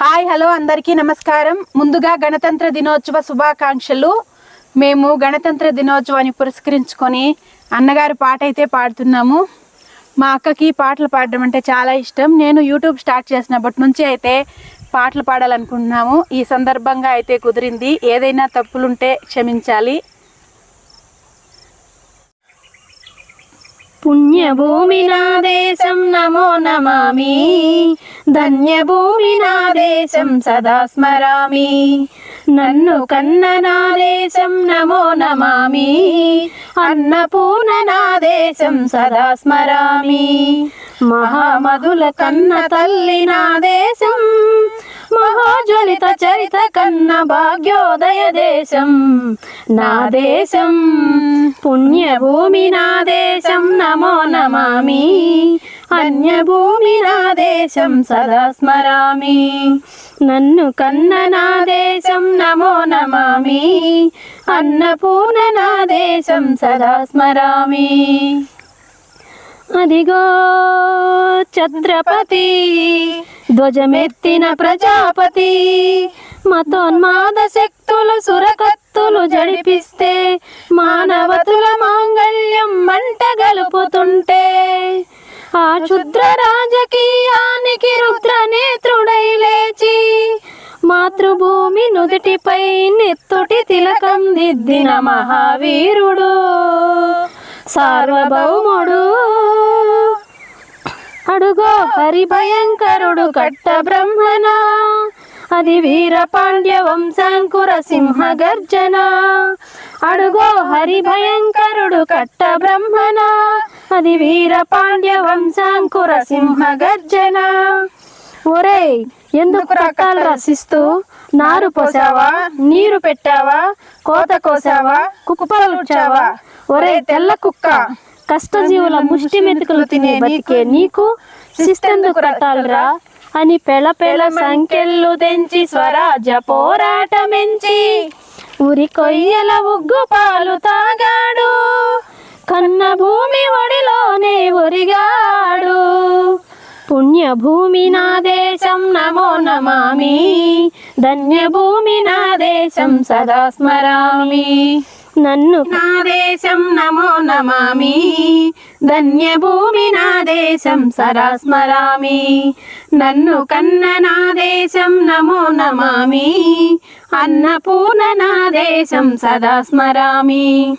Hi hello అందరికీ నమస్కారం. ముందుగా గణతంత్ర దినోత్సవ శుభాకాంక్షలు. మేము గణతంత్ర దినోత్సవాన్ని పురస్కరించుకొని అన్నగారి పాట అయితే పాడుతున్నాము. మా అక్కకి పాటలు పాడడం అంటే చాలా ఇష్టం. నేను యూట్యూబ్ స్టార్ట్ చేసినప్పటి నుంచి అయితే పాటలు పాడాలనుకుంటున్నాము. ఈ సందర్భంగా అయితే కుదిరింది. ఏదైనా తప్పులుంటే క్షమించాలి. పుణ్యభూమి నా దేశం నమో నమామి ధన్యభూమి నా దేశం సదా స్మరామి నన్ను కన్న నా దేశం నమో నమామి అన్నపూర్ణ నా దేశం సదా స్మరామి మహామధుల కన్న తల్లి నా దేశం మహాజ్వలిత చరిత కన్న భాగ్యోదయ దేశం నా దేశం. పుణ్యభూమి నా దేశం నమో నమామి. అన్యభూమి నా దేశం సదా స్మరామి. నన్ను కన్న నా దేశం నమో నమామి. అన్నపూర్ణ నా దేశం సదా స్మరామి. అదిగో ఛత్రపతి. ధ్వజమెత్తిన ప్రజాపతి మతోన్మాద శక్తులు సురకత్తులు జడిపిస్తే మానవతుల మాంగళ్యం మంట గలుపుతుంటే. ఆ క్షుద్ర రాజకీయానికి రుద్ర నేత్రుడై లేచి మాతృభూమి నుదుటిపై నెత్తుటి తిలకం దిద్దిన మహావీరుడు సార్వభౌముడు. అడుగో హరి భయంకరుడు కట్ట బ్రహ్మణ అది వీర పాండ్య వంశాంకుర సింహ గర్జన అడుగో హరి భయంకరుడు కట్ట బ్రహ్మణ అది వీర పాండ్య వంశాంకుర సింహ గర్జన ఒరేయ్ ఎందుకు రకాలు రసిస్తూ? నారు పోసావా? నీరు పెట్టావా? కోత కోసావా? కుప్పలుచావా ఒరే తెల్ల కుక్క! కష్టజీవుల ముష్టి మెతుకులు తినే బతికే నీకు శిస్తెందుకు కట్టాలరా అని పెళ పెళ సంఖ్యలు తెంచి స్వరాజ్య పోరాటమెంచి. ఉరి కొయ్యల ఉగ్గు పాలు తాగాడు. కన్న భూమి ఒడిలోనే ఒరిగాడు. పుణ్యభూమి నా దేశం నమో నమామి. ధన్యభూమి నా దేశం సదా స్మరామి. నన్ను నా దేశం నమో నమామి. ధన్యభూమి నా దేశం సరాస్మరామి. నన్ను కన్న నా దేశం నమో నమామి. అన్నపూర్ణ నా దేశం సదా స్మరామి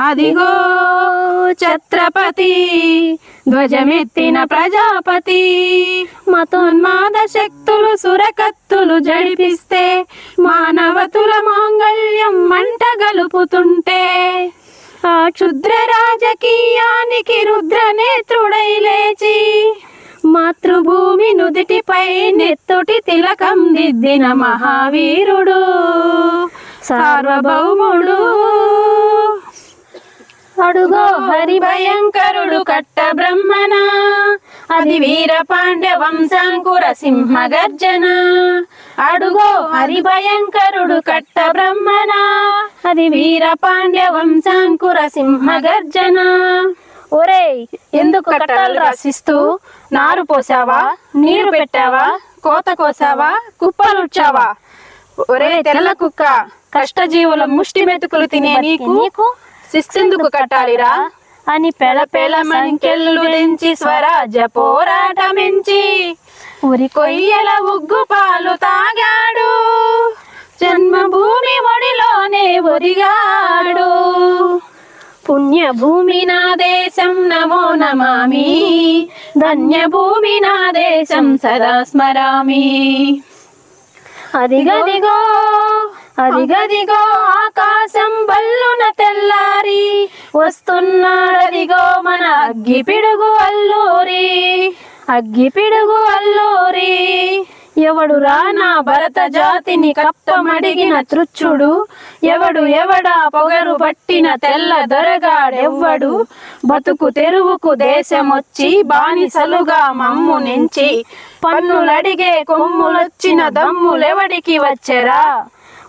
అదిగో ఛత్రపతి ధ్వజమెత్తిన ప్రజాపతి. మతోన్మాద శక్తులు సురకత్తులు జడిపిస్తే మానవతుల మాంగళ్యం మంట గలుపుతుంటే. ఆ క్షుద్ర రాజకీయానికి రుద్ర నేత్రుడై లేచి మాతృభూమి నుదిటిపై నెత్తుటి తిలకం దిద్దిన మహావీరుడు సార్వభౌముడు. అడుగో హరి భయంకరుడు కట్ట బ్రహ్మణ అది వీర పాండ్య వంశాంకుర సింహ గర్జన అడుగో హరి భయంకరుడు కట్ట బ్రహ్మణ అది వీర పాండ్య వంశాంకుర సింహ గర్జన ఒరేయ్ ఎందుకు కట్టాలు రసిస్తూ? నారు పోసావా? నీరు పెట్టావా? కోత కోసావా? కుప్పలుడ్చావా ఒరే తెల్ల కుక్క కష్టజీవుల ముష్టి మెతుకులు తినే నీకు? శిస్తెందుకు కట్టాలిరా. అని పెళ పెళ మంకెళ్ళు దించి స్వరాజ్య పోరాటమించి ఉరి కొయ్యల ఉగ్గు పాలు తాగాడు. జన్మభూమి ఒడిలోనే ఒరిగాడు పుణ్యభూమి నా దేశం నమో నమామి. ధన్యభూమి నా దేశం సదా స్మరామి. అదిగదిగో అదిగదిగో ఆకాశం బల్లున తెల్లారి వస్తున్నాడదిగో మన అగ్గి పిడుగు అల్లూరి. అగ్గి పిడుగు అల్లూరి ఎవడు రానా భరత జాతిని కప్పమడిగిన తృచ్చుడు ఎవడు ఎవడా పొగరు పట్టిన తెల్ల దొరగాడెవ్వడు. బతుకు తెరువుకు దేశమొచ్చి బానిసలుగా మమ్ము నించి పన్నులడిగే కొమ్ములొచ్చిన దమ్ములెవడికి వచ్చెరా?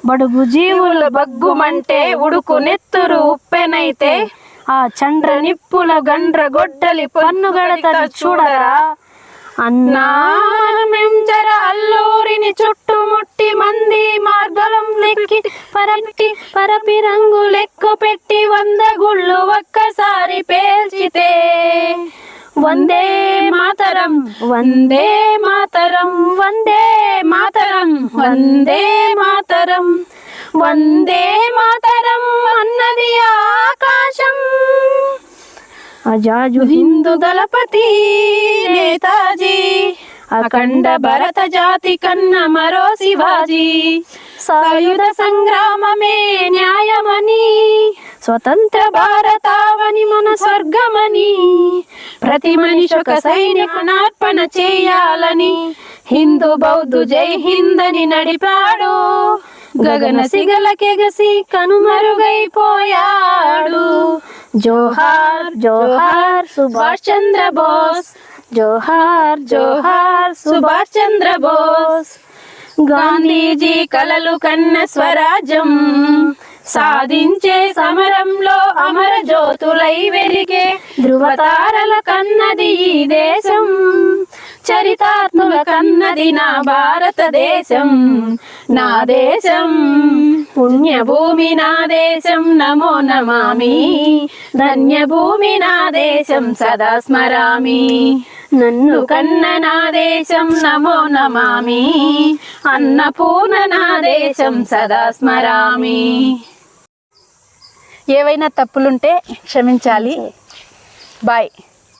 బడుగు జీవుల బగ్గుమంటే ఉడుకు నెత్తురు ఉప్పెనైతే ఆ చండ్ర నిప్పుల గండ్ర గొడ్డలి పన్నుగడత చూడరా. అన్నామెంజర అల్లూరిని చుట్టుముట్టి మంది మార్గలం లెక్కి పరపి పరపి రంగు లెక్కు పెట్టి వంద గుళ్ళు ఒక్కసారి పేల్చితే వందే మా మాతరం వందే మాతరం వందే మాతరం వందే మాతరం వందే మాతరం అన్నది ఆకాశం. అజాజు హిందూ దళపతి నేతాజీ అఖండ భరత జాతి కన్న మరో శివాజీ. సాయుధ సంగ్రామమే న్యాయమని స్వతంత్ర భారతావని మన స్వర్గమని. ప్రతి మనిషి ఒక సైనికునార్పణ చేయాలని హిందూ బౌద్ధు జై హిందని నడిపాడు. గగన సిగలకెగసి కనుమరుగైపోయాడు. జోహార్ జోహార్ సుభాష్ చంద్ర బోస్. జోహార్ జోహార్ సుభాష్ చంద్ర బోస్. గాంధీజీ కలలు కన్న స్వరాజ్యం. సాధించే సమరంలో అమర జ్యోతులై వెలిగే ధృవతారల కన్నది ఈ దేశం. చరితాత్మల కన్నది నా భారతదేశం. నా దేశం. పుణ్యభూమి నా దేశం. నమో నమామి. ధన్యభూమి నా దేశం. సదా స్మరామి. నన్ను కన్న నా దేశం. నమో నమామి. అన్నపూర్ణ నా దేశం. సదా స్మరామి. ఏవైనా తప్పులుంటే క్షమించాలి. బాయ్.